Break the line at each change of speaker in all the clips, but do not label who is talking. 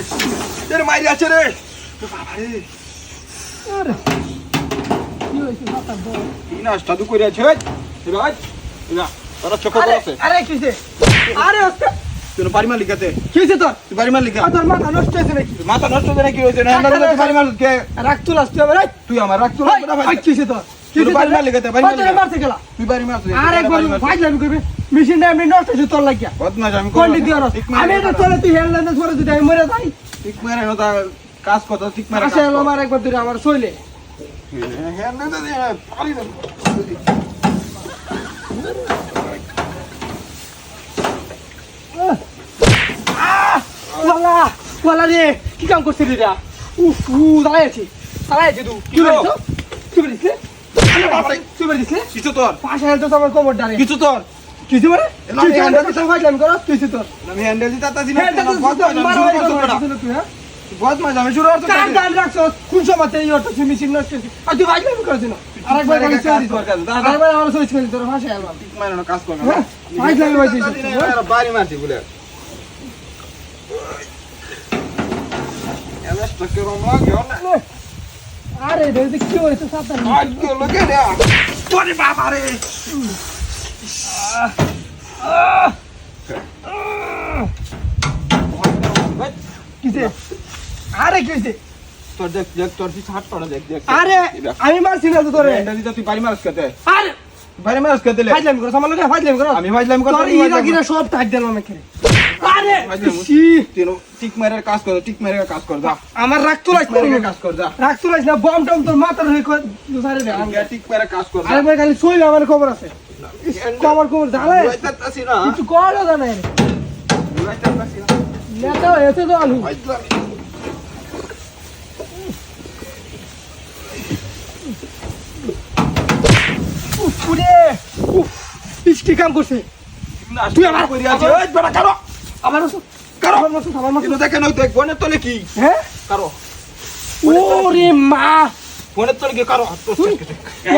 গেছে রে। ও বাবা রে।
আরে। কি হয়েছে মাথা বড়?
কি নাস্তা করে আছে? এ না তোরা চোখ
আরে
আছে
আরে কি আরে ওস্তাদ
তুই বাড়ি মার লিখাতে
কি তোর?
তুই বাড়ি
তোর মাথা নষ্ট হয়েছে নাকি?
মাথা নষ্ট করে কি হয়েছে? না আমরা বাড়ি মার কে
রাগ তুলাস তুই আবার
তুই আমার রাখ
এই, কি হয়েছে তোর?
মার
মেশিনটা নষ্ট হয়েছে তোর লাগিয়া।
আমি
তোলে তুই যদি আমি যাই।
ঠিক কাজ ঠিক
আসে আমার একবার আমার শৈলে। রে কি কাম করছিস রে? এটা? উফ উ দাঁড়াই আছি দাঁড়াই আছি তুই কি
কি
বলিস
কিছু তোর
পাশে হেলতে আমার কোমর ডানে
কিছু তোর
কিছু মানে
আমি
হ্যান্ডেল
handle
তো ফাইজলামি করো কিছু তোর
আমি হ্যান্ডেল দিতে তাছি না
হ্যান্ডেল তো
বদমাশ আমি শুরু করতে
কার গান রাখছো কোন সময় এই অটো তুমি মেশিন নষ্ট করছিস আর তুই ফাইজলামি করছিস না আরেকবার আমি ছেড়ে দিত
দাঁড়া।
আরেকবার আমার সুইচ করে তোর ভাষায় এলাম
ঠিক মেরে না কাজ করবে
হ্যাঁ, ফাইজলামি হয়েছিস
বাড়ি মারছি বলে এলাস্টকে রম লাগে না
আরে রে কি হয়েছে সাবধান
আজকে লোকে রে তোরে বাবা রে।
কিসে? আরে কিসে?
তোর দেখ দেখ তোর পিছ হাত পড়া দেখ দেখ
আরে আমি মারছি না তো তোরে।
এটা দিতে তুই বাড়ি মারছ কেতে
আরে
বাড়ি মারস খেতে লে
ফাইজলামি করো আমার লগে ফাইজলামি করো।
আমি ভাজলাম কত
তোর ইরা গিরা সব টাইট দিলাম আমি খেলে আরে!
ফাইজলামি।
ছি,
তুই টিক মেরে কাজ কর টিক মেরে কাজ কর যা।
আমার তুলাইস
টিক মেরে কাজ কর যা।
রাগ তুলাইস না বম টম তোর মাথার হয়ে কই দুসারে দে
আঙ্গা টিক মেরে কাজ কর
আরে ভাই খালি শৈল আমার খবর আছে। কমর কমর জানে। কিছু করো জানে?
না।
নেতা হয়েছে তো আলু।
ফাইজলামি।
উফ পুরে উফ কি কাম করছে?
তুই আমার কইরি আছে ওই বড় কারও
আমার মাসুদ
কারও।
আমার মাসুদ আমার মাসুদ
দেখে নই দেখ বনের তলে কি?
হ্যাঁ?
কারও।
ওরে মা।
বনের তলে কি কারও? হাত
তুই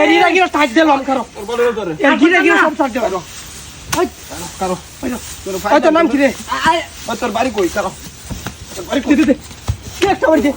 এর ইরা গিরা টাইট দিলাম
কারও।
এর গিরা গিরা সব টাইট দিলাম। হাই
কারও।
ওই
তোর
নাম কি রে?
ওই তোর বাড়ি কই? কারও। তোর বাড়ি
দে দে দে একটা বাড়ি দে।